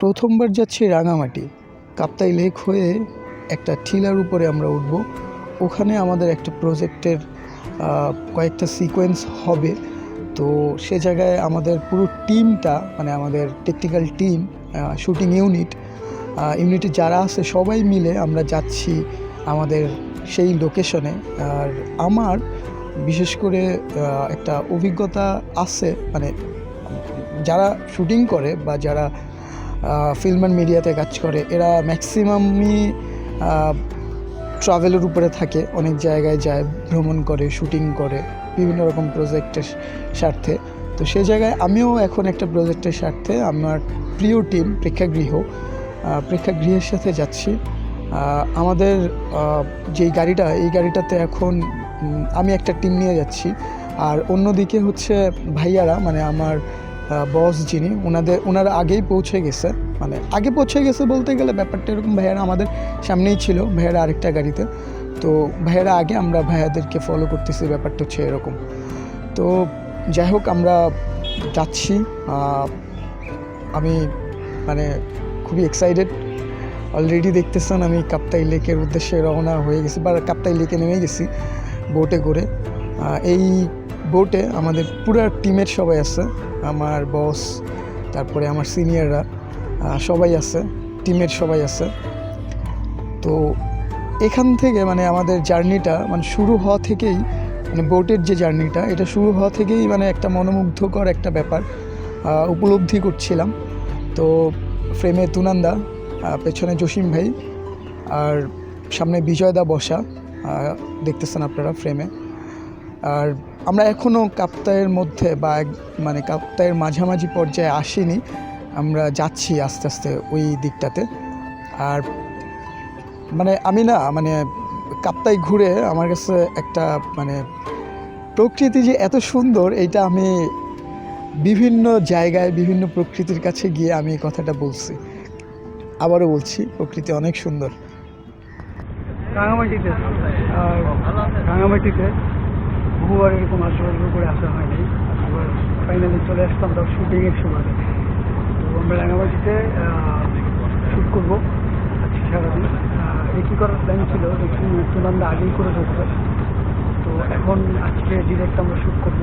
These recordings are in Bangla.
প্রথমবার যাচ্ছি রাঙামাটি। কাপ্তাই লেক হয়ে একটা টিলার উপরে আমরা উঠব। ওখানে আমাদের একটা প্রজেক্টের কয়েকটা সিকোয়েন্স হবে। তো সে জায়গায় আমাদের পুরো টিমটা মানে আমাদের টেকনিক্যাল টিম শুটিং ইউনিট ইউনিটে যারা আছে সবাই মিলে আমরা যাচ্ছি আমাদের সেই লোকেশনে আর আমার বিশেষ করে একটা অভিজ্ঞতা আছে মানে যারা শুটিং করে বা যারা ফিল্ম অ্যান্ড মিডিয়াতে কাজ করে। এরা ম্যাক্সিমামই ট্রাভেলের উপরে থাকে, অনেক জায়গায় যায়, ভ্রমণ করে শুটিং করে, বিভিন্ন রকম প্রজেক্টের স্বার্থে। তো সেই জায়গায় আমিও এখন একটা প্রজেক্টের স্বার্থে, আমার প্রিয় টিম প্রেক্ষাগৃহ প্রেক্ষাগৃহের সাথে যাচ্ছি। আমাদের যেই গাড়িটা, এই গাড়িটাতে এখন আমি একটা টিম নিয়ে যাচ্ছি। আর অন্যদিকে হচ্ছে ভাইয়ারা মানে আমার বস যিনি ওনাদের ওনারা আগেই পৌঁছে গেছে। মানে আগে পৌঁছে গেছে বলতে গেলে ব্যাপারটা এরকম, ভাইয়ারা আমাদের সামনেই ছিল, ভাইয়ারা আরেকটা গাড়িতে। তো ভাইয়ারা আগে আমরা ভাইয়াদেরকে ফলো করতেছি, ব্যাপারটা হচ্ছে এরকম। তো যাই হোক, আমরা যাচ্ছি। আমি মানে খুবই এক্সাইটেড অলরেডি দেখতেছেন আমি কাপ্তাই লেকের উদ্দেশ্যে রওনা হয়ে গেছি, বা কাপ্তাই লেকে নেমে গেছি বোটে করে। এই বোটে আমাদের পুরো টিমের সবাই আছে। আমার বস তারপরে আমার সিনিয়ররা সবাই আছে টিমের সবাই আছে। তো এখান থেকে মানে আমাদের জার্নিটা মানে শুরু হওয়া থেকেই মানে বোটের যে জার্নিটা এটা শুরু হওয়া থেকেই মানে একটা মনোমুগ্ধকর একটা ব্যাপার উপলব্ধি করছিলাম। তো ফ্রেমে তুনান্দা পেছনে জসিম ভাই, আর সামনে বিজয়দা বসা দেখতেছেন আপনারা ফ্রেমে আর আমরা এখনও কাপ্তায়ের মধ্যে বা মানে কাপ্তায়ের মাঝামাঝি পর্যায়ে আসিনি। আমরা যাচ্ছি আস্তে আস্তে ওই দিকটাতে। আর মানে আমি না মানে কাপ্তাই ঘুরে আমার কাছে একটা মানে প্রকৃতি যে এত সুন্দর, এইটা আমি বিভিন্ন জায়গায়, বিভিন্ন প্রকৃতির কাছে গিয়ে আমি এই কথাটা বলছি। আবারও বলছি, প্রকৃতি অনেক সুন্দর। রাঙামাটিতে রাঙামাটিতে বহুবার এরকম আশেপাশে করে আসা হয়নি। আবার ফাইনালি চলে আসতাম তার শুটিংয়ের সময়। তো আমরা রাঙামাটিতে শ্যুট করব আজকে সারাদিন। একই করার প্ল্যান ছিল? একটু আগেই করে ফেলছে তো এখন আজকে ডিরেক্ট আমরা শ্যুট করব।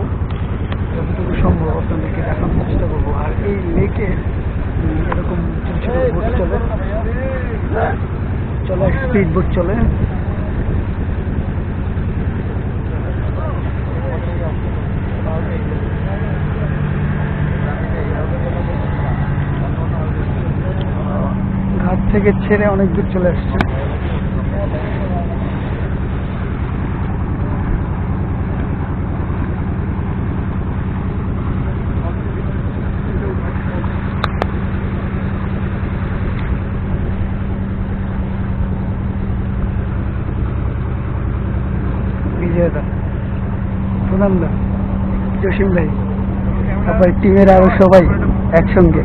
যতটুকু সম্ভব আপনাদেরকে দেখানোর চেষ্টা করব। আর এই লেকে এরকম ছোটো ছোটো বোট চলে। চলে স্পিড বোট চলে। থেকে ছেড়ে অনেক দূর চলে আসছে। জসিম ভাই তারপর টিমের আরও সবাই একসঙ্গে।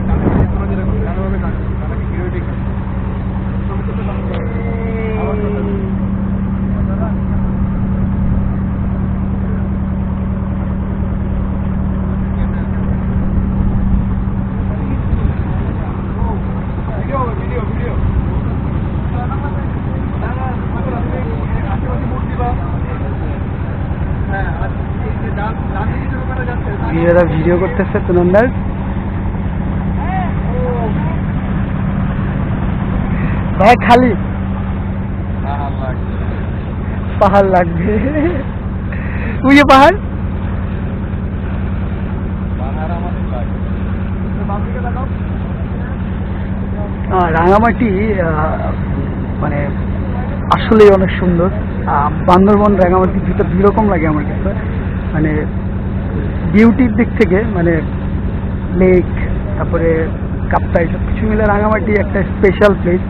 বিজয়দা ভিডিও করতেছে সুনন্দার ভাই। খালি। পাহাড় লাগবে। ওই যে পাহাড়। রাঙামাটি মানে আসলেই অনেক সুন্দর। বান্দরবন রাঙামাটি দুটো দুই রকম লাগে আমার কাছে। মানে বিউটির দিক থেকে মানে লেক তারপরে কাপ্তাই সব কিছু মিলে রাঙামাটি একটা স্পেশাল প্লেস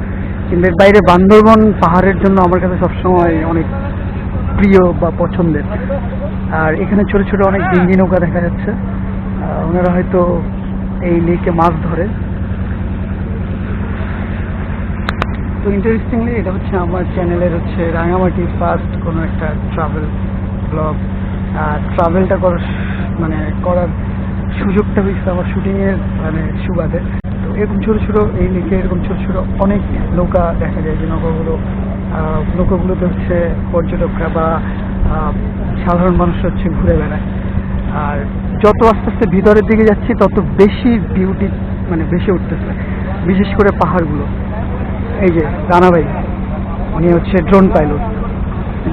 কিন্তু এর বাইরে বান্দরবন পাহাড়ের জন্য আমার কাছে সবসময় অনেক প্রিয় বা পছন্দের। আর এখানে ছোট ছোট অনেক ডিঙ্গি নৌকা দেখা যাচ্ছে। ওনারা হয়তো এই লেকে মাছ ধরে। তো ইন্টারেস্টিংলি এটা হচ্ছে আমার চ্যানেলের হচ্ছে রাঙামাটি ফার্স্ট কোনো একটা ট্রাভেল ব্লগ ট্রাভেলটা করার মানে করার সুযোগটা হয়েছে আমার শুটিংয়ের মানে সুবাদে। তো এরকম ছোট ছোট এই লেকে এরকম ছোট ছোট অনেক নৌকা দেখা যায়, যে নৌকাগুলো নৌকাগুলোতে হচ্ছে পর্যটকরা বা সাধারণ মানুষ হচ্ছে ঘুরে বেড়ায়। আর যত আস্তে আস্তে ভিতরের দিকে যাচ্ছি, তত বেশি বিউটি মানে বেশি উঠতেছে। বিশেষ করে পাহাড়গুলো। এই যে রানা ভাই উনি হচ্ছে ড্রোন পাইলট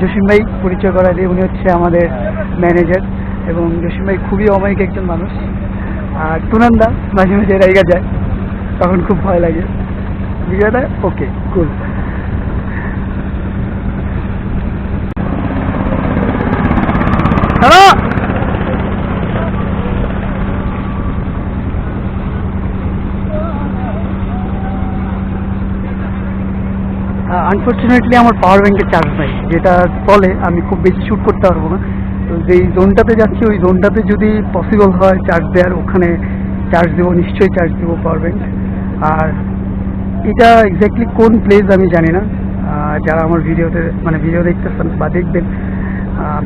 জসিম ভাই পরিচয় করা দিয়ে উনি হচ্ছে আমাদের ম্যানেজার এবং জসিম ভাই খুবই অমায়িক একজন মানুষ। আর টুনান্দা মাঝে মাঝে রাইগা যায়, তখন খুব ভয় লাগে। বিষয়টা ওকে কুল হ্যালো আনফর্চুনেটলি আমার পাওয়ার ব্যাংকের চার্জ নাই। যেটা ফলে আমি খুব বেশি শ্যুট করতে পারব না। তো যেই জোনটাতে যাচ্ছি, ওই জোনটাতে যদি পসিবল হয় চার্জ দেওয়ার, ওখানে চার্জ দেবো, নিশ্চয়ই চার্জ দেবো পাওয়ার ব্যাংক আর এটা এক্স্যাক্টলি কোন প্লেস আমি জানি না। যারা আমার ভিডিওতে মানে ভিডিও দেখতেছেন বা দেখবেন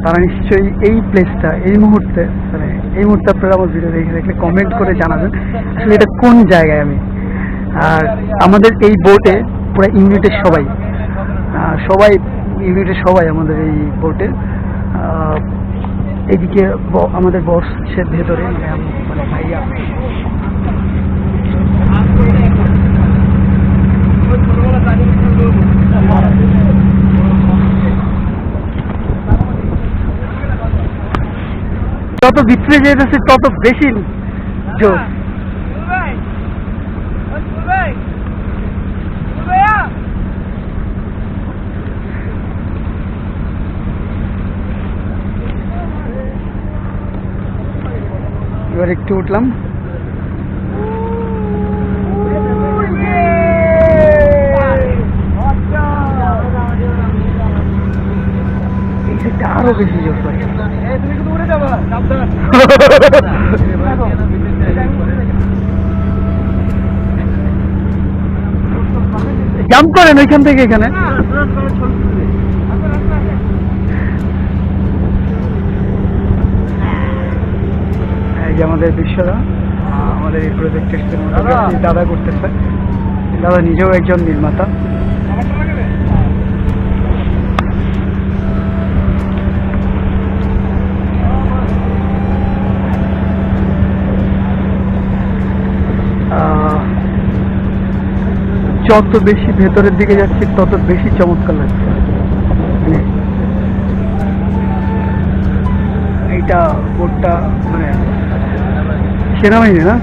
তারা নিশ্চয়ই এই প্লেসটা এই মুহূর্তে মানে এই মুহূর্তে আপনারা আমার ভিডিও দেখে দেখলে কমেন্ট করে জানাবেন, আসলে এটা কোন জায়গায় আমি। আর আমাদের এই বোটে পুরো ইউনিটের সবাই। সবাই ইউনিটের সবাই আমাদের এই আহ, এদিকে আমাদের বস হচ্ছে ভেতরে মানে মানে ভাইয়া। যত ভিতরে যেতেছে তত বেশি জোর। এবার একটু উঠলাম এই সাইডটা আরও বেশি জোর পাই জাম্প করেন ওইখান থেকে এখানে এই যে আমাদের বিশ্বরা আমাদের এই প্রজেক্টের দাদা। করতেছে। দাদা নিজেও একজন নির্মাতা। যত বেশি ভেতরের দিকে যাচ্ছি তত বেশি চমৎকার লাগছে। মানে এইটা বোটটা মানে সেনাবাহিনী, না?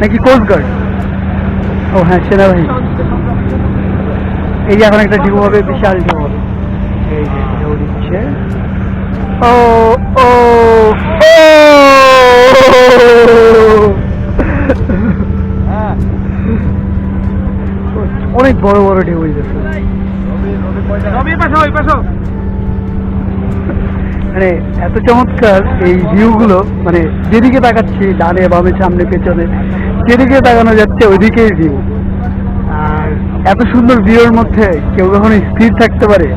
নাকি কোস্ট গার্ড ও হ্যাঁ সেনাবাহিনী। এই যে এখন একটা ঢেউ হবে, বিশাল ঢেউ হবে। ও ও অনেক বড় বড় ঢেউ হয়ে গেছে মানে এত চমৎকার এই ভিউগুলো মানে যেদিকে তাকাচ্ছি, ডানে, বামে, সামনে, পেছনে, যেদিকে তাকানো যাচ্ছে, ওইদিকেই ভিউ আর এত সুন্দর ভিউর মধ্যে কেউ কখনো স্থির থাকতে পারে,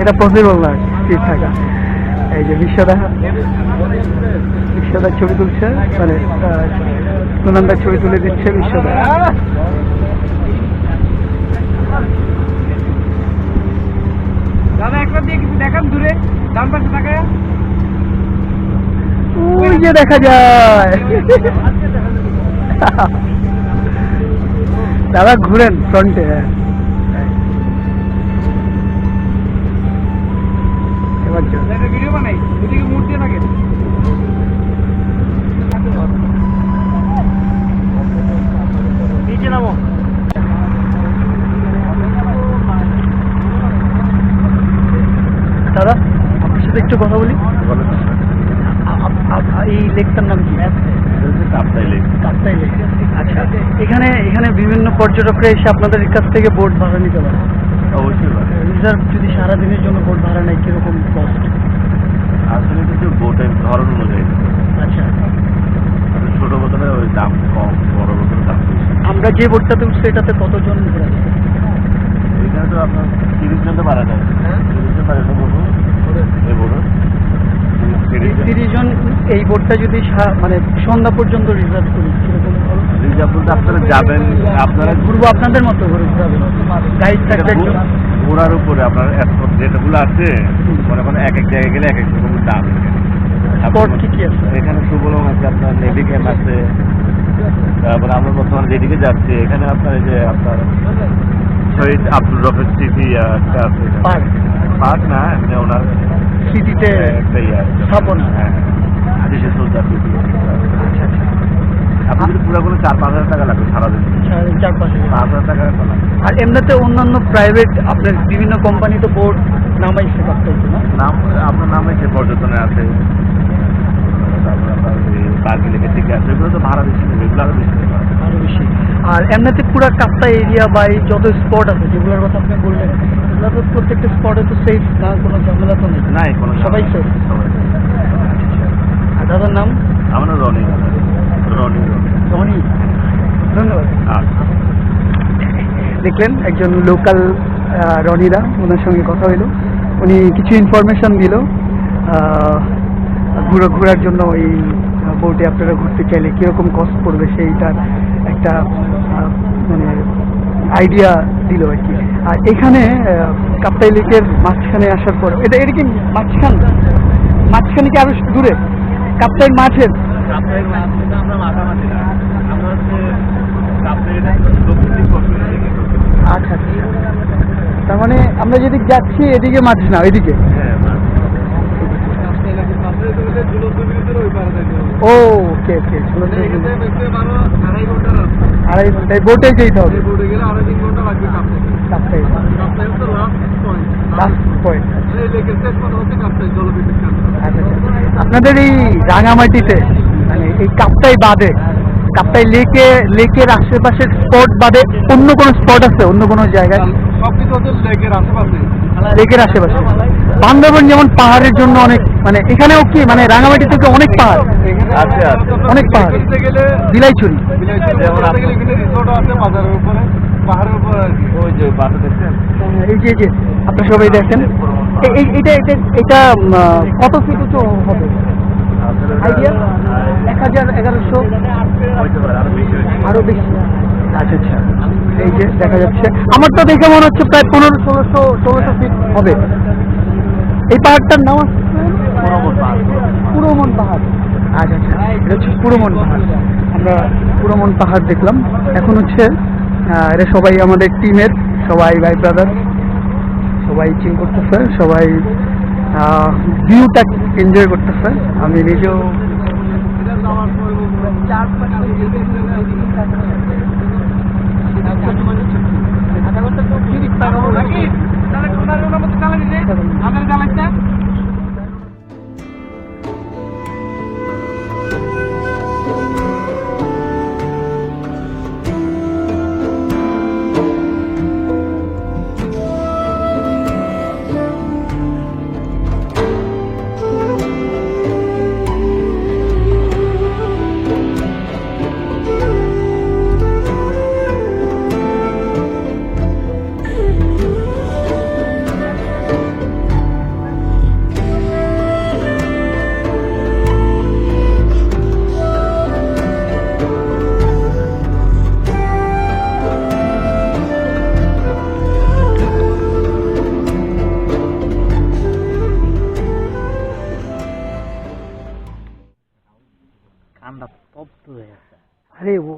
এটা পসিবল না স্থির থাকা। এই যে বিশ্বদা বিশ্বদার ছবি তুলছে মানে সুনন্দার ছবি তুলে দিচ্ছে বিশ্বদা। দাদা দিয়ে কিছু দেখান দূরে। ডান পাশে তাকায় ওই যে দেখা যায়। দাদা ঘুরেন ফ্রন্টে। এবার। ভিডিও বানাই মুড দিয়ে থাকে নিচে নামো দাদা আপনার সাথে একটু কথা বলি? এই লেকটার নাম কি? কাপ্তাই লেক। আচ্ছা এখানে এখানে বিভিন্ন পর্যটকরা এসে আপনাদের কাছ থেকে বোট ভাড়া নিতে পারে। অবশ্যই। রিজার্ভ যদি সারাদিনের জন্য বোট ভাড়া নেয় কীরকম কস্ট আসলে কিন্তু বোটের ধরন অনুযায়ী। আচ্ছা। ছোট বোতলে ওই দাম কম বড় বোতলের দাম বেশি। আমরা যে বোটটাতে উঠছি এটাতে কতজন ঘুরে? এখানে তো আপনার তিরিশ জন তো পারা যায় তিরিশ জন পারে তিরিশ এই জন এই বোর্ডটা যদি মানে সন্ধ্যা পর্যন্ত রিজার্ভ করি সেরকম রিজার্ভ বলতে আপনারা যাবেন আপনারা ঘুরবো আপনাদের মতো করে ঘুরাবেন গাইড থাকবে ঘোরার উপরে আপনার যেটাগুলো আছে মনে করেন এক এক জায়গায় গেলে এক এক রকম দাম। স্পট কি কি আছে। এখানে সুবলং আছে আপনার নেভি ক্যাম্প আছে তারপরে আমরা বর্তমানে যেদিকে যাচ্ছি এখানে আপনার যে আপনার শহীদ আব্দুল রফিক স্মৃতি একটা আছে। পার্ক না এমনি ওনার একটা ইয়ে আছে স্থাপনা। হ্যাঁ দেশের শ্রদ্ধা স্মৃতি আচ্ছা আচ্ছা। আপনি পুরো কোনো চার পাঁচ হাজার টাকা লাগবে সারাদিন? চার- পাঁচ হাজার। টাকা লাগবে। আর এমনিতে অন্যান্য প্রাইভেট আপনার বিভিন্ন কোম্পানি তো বোর্ড নামাইছে না? নাম আপনার নামে যে পর্যটনে আছে। তারপরে আপনার এগুলো তো ভাড়া বেশি নেবে এগুলো বেশি নেবে বেশি আর এমনিতে পুরো কাপ্তা এরিয়া বা এই যত স্পট আছে যেগুলোর কথা আপনি বললেন এগুলো তো প্রত্যেকটা স্পটে তো সেফ না কোনো ঝামেলা তো নেই? নাই কোনো সবাই safe? সবাই আর দাদার নাম? আমরা রনি রনি রনি। ধন্যবাদ। আচ্ছা দেখলেন একজন লোকাল রনিদা ওনার সঙ্গে কথা হইল। উনি কিছু ইনফরমেশন দিল। ঘুরো ঘোরার জন্য এই বোটে আপনারা ঘুরতে চাইলে কীরকম কস্ট পড়বে সেইটার একটা মানে আইডিয়া দিল আর কি। আর এখানে কাপ্তাই লেকের মাঝখানে আসার পর এটা এটা কি মাঝখান? মাঝখানে কি আরও দূরে? কাপ্তাই মাঠের? আচ্ছা আচ্ছা। তার মানে আমরা যেদিকে যাচ্ছি এদিকে মাঠ না এদিকে হ্যাঁ মাছ ও ওকে ওকে আড়াই ঘন্টায় বোটে যেতে হবে কাপ্তাই লাস্ট পয়েন্ট। আপনাদের এই রাঙামাটিতে মানে এই কাপ্তাই বাদে কাপ্তাই লেকে লেকের আশেপাশের স্পট বাদে অন্য কোনো স্পট আছে? অন্য কোনো জায়গায়? সবকিছু হচ্ছে লেকের আশেপাশে। লেকের আশেপাশে। বান্দরবন যেমন পাহাড়ের জন্য অনেক মানে এখানেও কি মানে রাঙামাটি থেকে অনেক পাহাড়। আছে অনেক পাহাড়। দেখতে গেলে বিলাইছড়ি। যেমন গেলে এখানে রিসোর্ট আছে বাজারের উপরে পাহাড়ের উপরে আর কি। ওই যে বাসা দেখছেন? এই যে আপনারা সবাই দেখেন। এটা এটা কত ফিট উঁচু হবে? আইডিয়া এক হাজার এগারোশো? আরও বেশি। আচ্ছা আচ্ছা। এই যে দেখা যাচ্ছে। আমার তো দেখে মনে হচ্ছে প্রায় পনেরো ষোলোশো ষোলোশো ফিট হবে। এই পাহাড়টার নাম পুরোমন পাহাড়। পুরোমন পাহাড়। আচ্ছা আচ্ছা। এটা হচ্ছে পুরোমন পাহাড়। আমরা পুরোমন পাহাড় দেখলাম। এখন হচ্ছে এরা সবাই আমাদের টিমের সবাই ভাই ব্রাদার সবাই চিন করতেছে সবাই ভিউটা এনজয় করতেছে। আমি নিজেও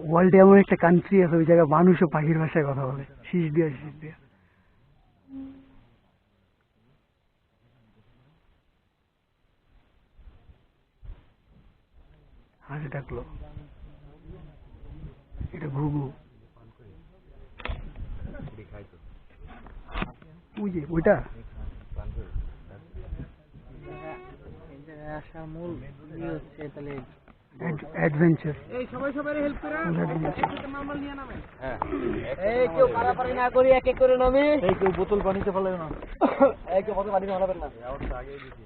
ওয়ার্ল্ডে এমন একটা কান্ট্রি আছে, ওই জায়গায় মানুষও পাখির ভাষায় কথা বলে। শীষ দিয়া শীষ দিয়া। হাসি ডাকলো এটা ঘুঘু। ওইটা? আসার মূল হচ্ছে তাহলে অ্যাডভেঞ্চার এই সবাই সবার হেল্প করে। মামলা নিয়ে নামেন হ্যাঁ। এই কেউ পারাপারি না করি এক এক করে নামে। এই কেউ বোতল পানিতে ফেলাবে না। এই কেউ বোতল পানিতে ফেলাবেন না। আগেই দিছি।